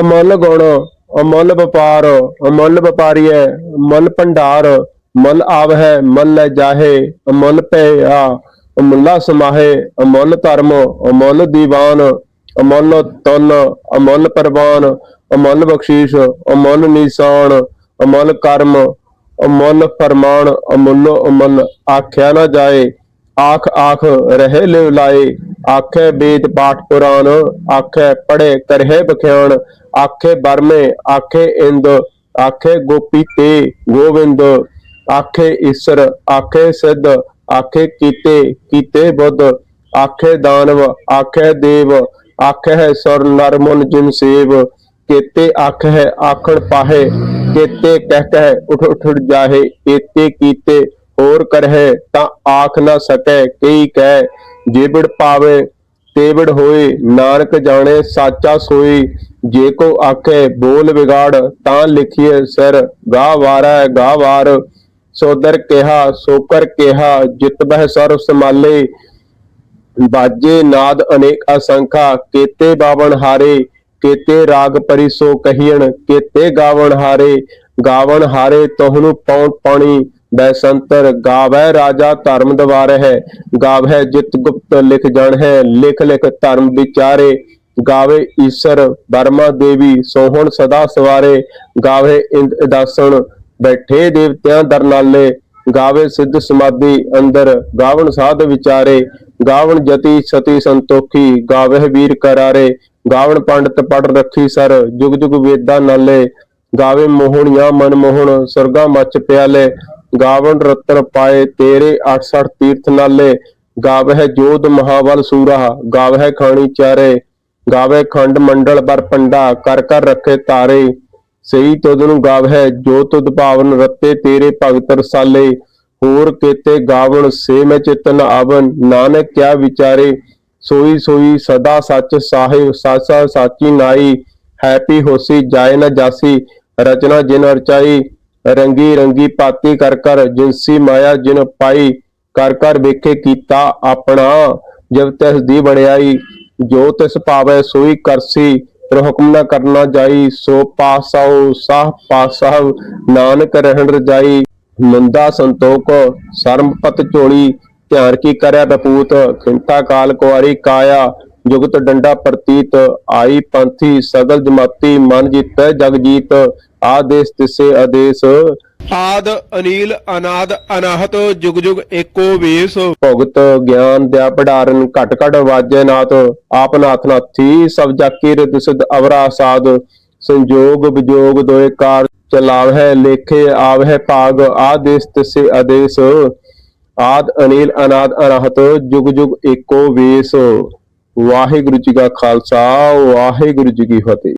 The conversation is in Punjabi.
ਅਮੁੱਲ ਗੁਣ, ਅਮੁੱਲ ਵਪਾਰ, ਅਮੁੱਲ ਵਪਾਰੀਐ ਅਮੁੱਲ ਭੰਡਾਰ, ਮੁੱਲ ਆਵਹਿ, ਮੁੱਲ ਲੈ ਜਾਹੇ, ਅਮੁੱਲ ਭਇਆ, ਅਮੁੱਲਾ ਸਮਾਹੇ, ਅਮੁੱਲ ਧਰਮ, ਅਮੁੱਲ ਦੀਵਾਨ, ਅਮੁੱਲ ਤਨ ਅਮੁੱਲ ਪਰਵਾਨ, ਅਮੁੱਲ ਬਖਸ਼ੀਸ਼, ਅਮੁੱਲ ਨਿਸ਼ਾਨ, ਅਮੁੱਲ ਕਰਮ, ਅਮੁੱਲ ਫਰਮਾਨ, ਅਮੁੱਲ ਅਮੁੱਲ ਆਖਿਆ ਨਾ ਜਾਏ, ਆਖ ਆਖ ਰਹੇ ਲਿਵ ਲਾਏ ਆਖੇ ਵੇਦ ਪਾਠ ਪੁਰਾਨ ਆਖੇ ਪੜੇ ਕਰਹਿ ਬਖਿਆਨ ਆਖੇ ਬਰਮੇ ਆਖੇ ਇੰਦ ਆਖੇ ਗੋਪੀ ਤੇ ਗੋਵਿੰਦ ਆਖੇ ਈਸ਼ਰ ਆਖੇ ਸਿੱਧ ਆਖੇ ਕੀਤੇ ਕੀਤੇ ਬੁੱਧ ਆਖੇ ਦਾਨਵ ਆਖੇ ਦੇਵ ਆਖੇ ਸੁਰ ਨਰ ਮੁਨ ਜਿਨ ਸੇਵ ਕੇਤੇ ਆਖ ਹੈ ਆਖਣ ਪਾਹੇ ਕੇਤੇ ਕਹਿ ਕਹਿ ਉਠ ਉਠ ਜਾਹੇ ਏਤੇ ਕੀਤੇ ਹੋਰ ਕਰਹਿ ਤਾਂ ਆਖ ਨਾ ਸਕੈ ਕਈ ਕਹਿ ਜੇਬੜ ਪਾਵੇ ਤੇਵੜ ਹੋਏ, ਨਾਨਕ ਜਾਣੇ, ਸਾਚਾ ਸੋਈ। ਜੇ ਕੋ ਆਖੇ, ਬੋਲ ਵਿਗਾੜ, ਤਾਂ ਲਿਖੀਏ ਸਿਰ। ਗਾ ਵਾਰੈ ਗਾ ਵਾਰ। ਸੋਦਰ ਕਿਹਾ, ਸੋਕਰ ਕਿਹਾ, ਜਿਤ ਬਹਿ ਸਰਬ ਸਮਾਲੇ। ਬਾਜੇ ਨਾਦ ਅਨੇਕ ਅਸੰਖਾ, ਕੇਤੇ ਬਾਵਣ ਹਾਰੇ। ਕੇਤੇ ਰਾਗ ਪਰਿਸੋ ਕਹੀਣ, ਕੇਤੇ ਗਾਵਣ ਹਾਰੇ। ਗਾਵਣ ਹਾਰੇ ਤੋਹਨੂੰ ਪੌਣ ਪਾਣੀ। ਬੈਸੰਤਰ, ਗਾਵੈ ਰਾਜਾ ਧਰਮ ਦਵਾਰ ਹੈ, ਗਾਵੈ ਜਿਤ ਗੁਪਤ ਲਿਖ ਜਾਣ ਹੈ, ਲਿਖ ਲਿਖ ਧਰਮ ਵਿਚਾਰੇ, ਗਾਵੇ ਈਸ਼ਰ ਬਰਮਾ ਦੇਵੀ, ਸੋਹਣ ਸਦਾ ਸਵਾਰੇ, ਗਾਵੇ ਇੰਦ ਦਾਸਣ ਬੈਠੇ ਦੇਵਤਿਆਂ ਦਰਨਾਲੇ, ਗਾਵੇ ਸਿੱਧ ਸਮਾਧੀ ਅੰਦਰ, ਗਾਵਣ ਸਾਧ ਵਿਚਾਰੇ, ਗਾਵਣ ਜਤੀ ਸਤੀ ਸੰਤੋਖੀ, ਗਾਵਹਿ ਵੀਰ ਕਰਾਰੇ, ਗਾਵਣ ਪੰਡਤ ਪੜ ਰੱਖੀ ਸਰ, ਜੁਗ ਜੁਗ ਵੇਦਾਂ ਨਾਲੇ, ਗਾਵੇ ਮੋਹਣੀਆਂ ਮਨ ਮੋਹਣ ਸੁਰਗਾ ਮੱਚ ਪਿਆਲੇ ਗਾਵਣ ਰਤਨ ਪਾਏ ਤੇਰੇ 68 ਤੀਰਥ ਨਾਲੇ, ਗਾਵਹਿ ਜੋਧ ਮਹਾਵਲ ਸੂਰਾ, ਗਾਵਹਿ ਖਾਣੀ ਚਾਰੇ ਗਾਵੇ ਖੰਡ ਮੰਡਲ ਬਰ ਪੰਡਾ, ਕਰ ਕਰ ਰੱਖੇ ਤਾਰੇ। ਸਹੀ ਤੁਧ ਨੂੰ ਗਾਵਹਿ, ਜੋ ਤੁਧ ਭਾਵਨ ਰਤੇ ਤੇਰੇ ਭਗਤ ਰਸਾਲੇ। ਹੋਰ ਕੇਤੇ ਗਾਵਣ ਸੇ ਮੈਂ ਚਿਤਨ ਆਵਨ, ਨਾਨਕ ਕਿਆ ਵਿਚਾਰੇ। ਸੋਈ ਸੋਈ ਸਦਾ ਸੱਚ ਸਾਹਿਬ ਸਾਸਾ ਸਾਚੀ ਨਾਈ ਹੈਪੀ ਹੋਸੀ ਜਾਏ ਨਾ ਜਾਸੀ, ਰਚਨਾ ਜਿਨ ਰਚਾਈ ਰੰਗੀ ਰੰਗੀ ਪਾਤੀ ਕਰ ਕਰ ਜਿਨਸੀ ਮਾਇਆ ਜਿਨ ਪਾਈ ਕਰ ਕਰ ਵੇਖੇ ਕੀਤਾ ਆਪਣਾ, ਜਬ ਤਿਸ ਦੀ ਵੜਿਆਈ ਜੋ ਤਿਸ ਭਾਵੈ ਸੋਈ ਕਰਸੀ ਪਰ ਹੁਕਮ ਨਾ ਕਰਨਾ ਜਾਈ, ਸੋ ਪਾਸਾਉ ਸਾਹ ਪਾਸਾਹ ਨਾਨਕ ਰਹਿਣ ਰਜਾਈ। ਨੰਦਾ ਸੰਤੋਖ ਸਰਮਪਤ ਝੋਲੀ, ਧਿਆਨ ਕੀ ਕਰਿਆ ਬਪੂਤ ਖਿੰਤਾ ਕਾਲ ਕੁਆਰੀ ਕਾਇਆ, ਜੁਗਤ ਡੰਡਾ ਪ੍ਰਤੀਤ, ਆਈ ਪੰਥੀ, ਸਗਲ ਜਮਾਤੀ, ਮਨ ਜੀਤੈ ਜਗ ਜੀਤ ਆਦੇਸ ਤਿਸੇ ਆਦੇਸ। ਆਦ ਅਨੀਲ ਅਨਾਦ ਅਨਾਹਤ ਜੁਗ ਜੁਗ ਏਕੋ ਵੇਸ। ਭਗਤ ਗਿਆਨ ਦਿਆ ਪੜਾਰਨ ਘਟ ਘਟ ਵਾਜੈ ਨਾਥ ਆਪ ਨਾਥ ਨਾਥੀ ਸਭ ਜਾਕੀ ਰਿਤ ਸਿਧ ਅਵਰਾ ਸਾਧ। ਸੰਜੋਗ ਵਿਜੋਗ ਦੋਏ ਕਾਰ ਚਲਾਵਹਿ ਲੇਖੇ ਆਵਹਿ ਭਾਗ ਆਦੇਸ ਤਿਸੇ ਆਦੇਸ। ਆਦ ਅਨੀਲ ਅਨਾਦ ਅਨਾਹਤ ਜੁਗ ਜੁਗ ਏਕੋ ਵੇਸ। ਵਾਹਿਗੁਰੂ ਜੀ ਕਾ ਖਾਲਸਾ ਵਾਹਿਗੁਰੂ ਜੀ ਕੀ ਫਤਿਹ।